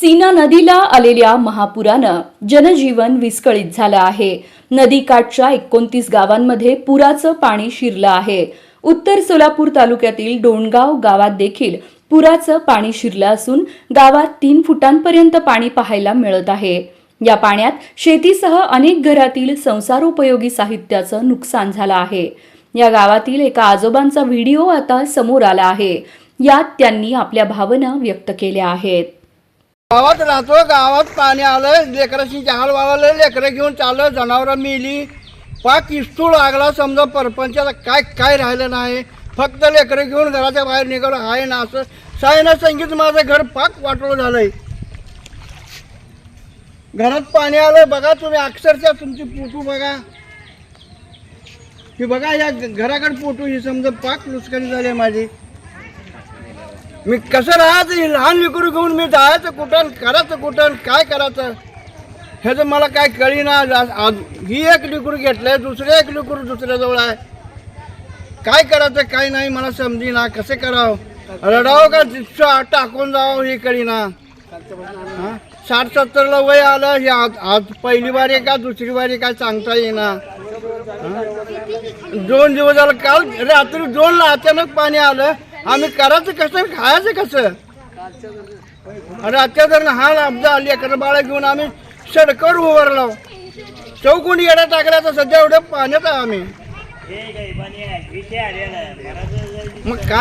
सीना नदीला आलेल्या महापुरानं जनजीवन विस्कळीत झालं आहे. नदीकाठच्या एकोणतीस गावांमध्ये पुराचं पाणी शिरलं आहे. उत्तर सोलापूर तालुक्यातील डोणगाव गावात देखील पुराचं पाणी शिरलं असून गावात तीन फुटांपर्यंत पाणी पाहायला मिळत आहे. या पाण्यात शेतीसह अनेक घरातील संसारोपयोगी साहित्याचं नुकसान झालं आहे. या गावातील एका आजोबांचा व्हिडिओ आता समोर आला आहे. यात त्यांनी आपल्या भावना व्यक्त केल्या आहेत. गावात राहतो गावात पाणी आलं लेकराशी जहाल वावलं लेकरं घेऊन चाललं जनावरं मिली. पाक इस्तू लागला समजा परपंचाला काय काय राहिलं नाही. फक्त लेकरं घेऊन घराच्या बाहेर निघालो आहे ना असं. सायना संगीत माझं घर पाक वाटलं झालंय. घरात पाणी आलं बघा तुम्ही अक्षरशः तुमची पोटू बघा. की बघा या घराकडे पोटू ही समजा पाक नुकसानी झाली माझी. मी कसं राहायचं ही लहान विकरू घेऊन मी जायचं कुठं करायचं कुठं काय करायचं? ह्याचं मला काय कळीना. आज- ही एक लेकरू घेतलंय दुसरे एक लेकरू दुसऱ्याजवळ आहे. काय करायचं काय नाही मला समजीना. कसं करावं? रडावं का चा- टाकून जावं हे कळीना? साठ सत्तरला वय आलं हे आज आज पहिली बारी आहे का दुसरी बारी काय सांगता येईना. दोन दिवस झालं काल रात्री दोनला अचानक पाणी आलं. आम्ही करायचं कसं खायचं कसं? रातच्या जर हाल अब्जा आली एखादं बाळा घेऊन आम्ही सडकर उभारलो. चौकोनी येडा टाकला तर सध्या एवढं पाण्यात आहे आम्ही. मग काय